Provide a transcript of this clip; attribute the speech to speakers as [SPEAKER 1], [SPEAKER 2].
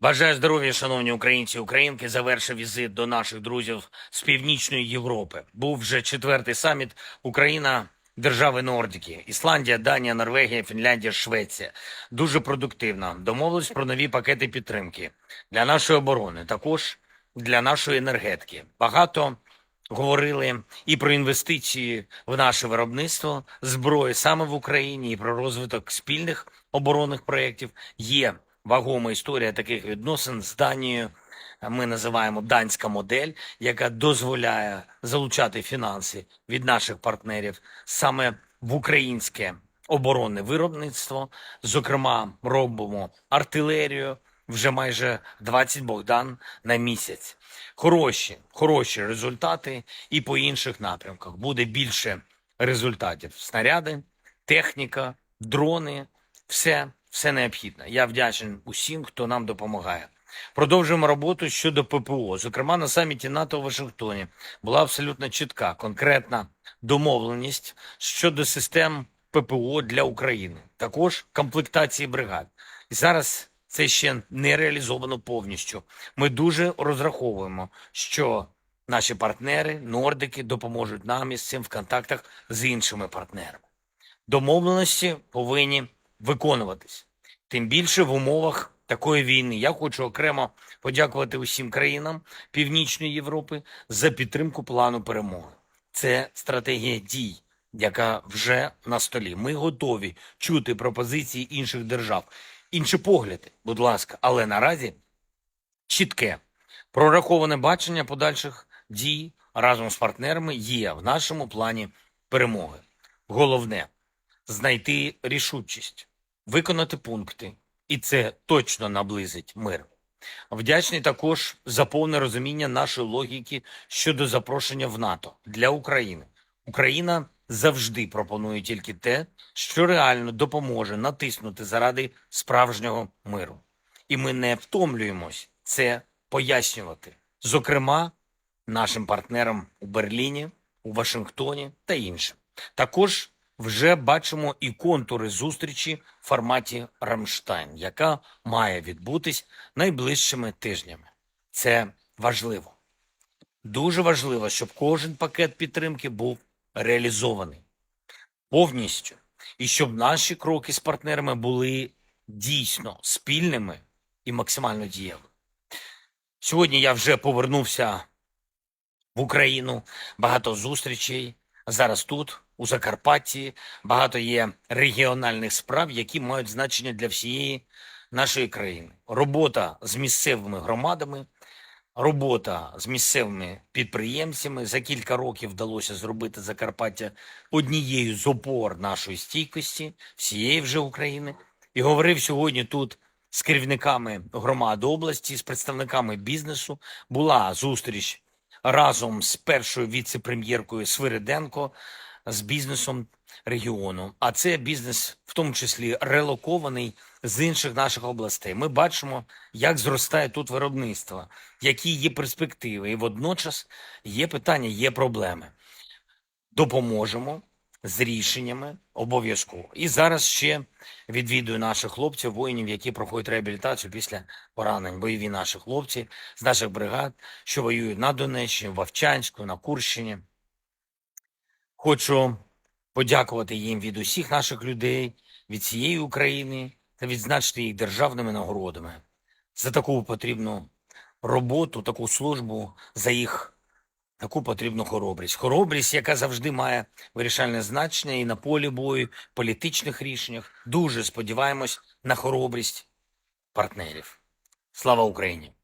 [SPEAKER 1] Бажаю здоров'я, шановні українці і українки. Завершив візит до наших друзів з північної Європи. Був вже четвертий саміт Україна. Держави Нордики, Ісландія, Данія, Норвегія, Фінляндія, Швеція дуже продуктивно домовились про нові пакети підтримки для нашої оборони, також для нашої енергетики. Багато говорили і про інвестиції в наше виробництво зброї саме в Україні, і про розвиток спільних оборонних проєктів. Є вагома історія таких відносин з Данією. Ми називаємо данська модель, яка дозволяє залучати фінанси від наших партнерів саме в українське оборонне виробництво. Зокрема, робимо артилерію вже майже 20 Богдан на місяць. Хороші, хороші результати і по інших напрямках буде більше результатів. Снаряди, техніка, дрони, все, все необхідне. Я вдячний усім, хто нам допомагає. Продовжуємо роботу щодо ППО. Зокрема, на саміті НАТО у Вашингтоні була абсолютно чітка, конкретна домовленість щодо систем ППО для України, також комплектації бригад. І зараз це ще не реалізовано повністю. Ми дуже розраховуємо, що наші партнери, нордики, допоможуть нам із цим в контактах з іншими партнерами. Домовленості повинні виконуватись. Тим більше в умовах такої війни. Я хочу окремо подякувати усім країнам Північної Європи за підтримку плану перемоги. Це стратегія дій, яка вже на столі. Ми готові чути пропозиції інших держав, інші погляди, будь ласка, але наразі чітке прораховане бачення подальших дій разом з партнерами є в нашому плані перемоги. Головне знайти рішучість, виконати пункти, і це точно наблизить мир. Вдячний також за повне розуміння нашої логіки щодо запрошення в НАТО для України. Україна завжди пропонує тільки те, що реально допоможе натиснути заради справжнього миру. І ми не втомлюємось це пояснювати, зокрема, нашим партнерам у Берліні, у Вашингтоні та іншим. Також вже бачимо і контури зустрічі в форматі Рамштайн, яка має відбутись найближчими тижнями. Це важливо. Дуже важливо, щоб кожен пакет підтримки був реалізований повністю, і щоб наші кроки з партнерами були дійсно спільними і максимально дієвими. Сьогодні я вже повернувся в Україну, багато зустрічей. Зараз тут, у Закарпатті, багато є регіональних справ, які мають значення для всієї нашої країни. Робота з місцевими громадами, робота з місцевими підприємцями. За кілька років вдалося зробити Закарпаття однією з опор нашої стійкості, всієї вже України. І говорив сьогодні тут з керівниками громад області, з представниками бізнесу. Була зустріч разом з першою віце-прем'єркою Свириденко з бізнесом регіону. А це бізнес, в тому числі релокований з інших наших областей. Ми бачимо, як зростає тут виробництво, які є перспективи, і водночас є питання, є проблеми. Допоможемо з рішеннями обов'язково. І зараз ще відвідую наших хлопців, воїнів, які проходять реабілітацію після поранень. Бойові наші хлопці з наших бригад, що воюють на Донеччині, в Вовчанську, на Курщині. Хочу подякувати їм від усіх наших людей, від цієї України та відзначити їх державними нагородами за таку потрібну роботу, таку службу, за їх таку потрібну хоробрість. Хоробрість, яка завжди має вирішальне значення і на полі бою, політичних рішеннях. Дуже сподіваємось на хоробрість партнерів. Слава Україні!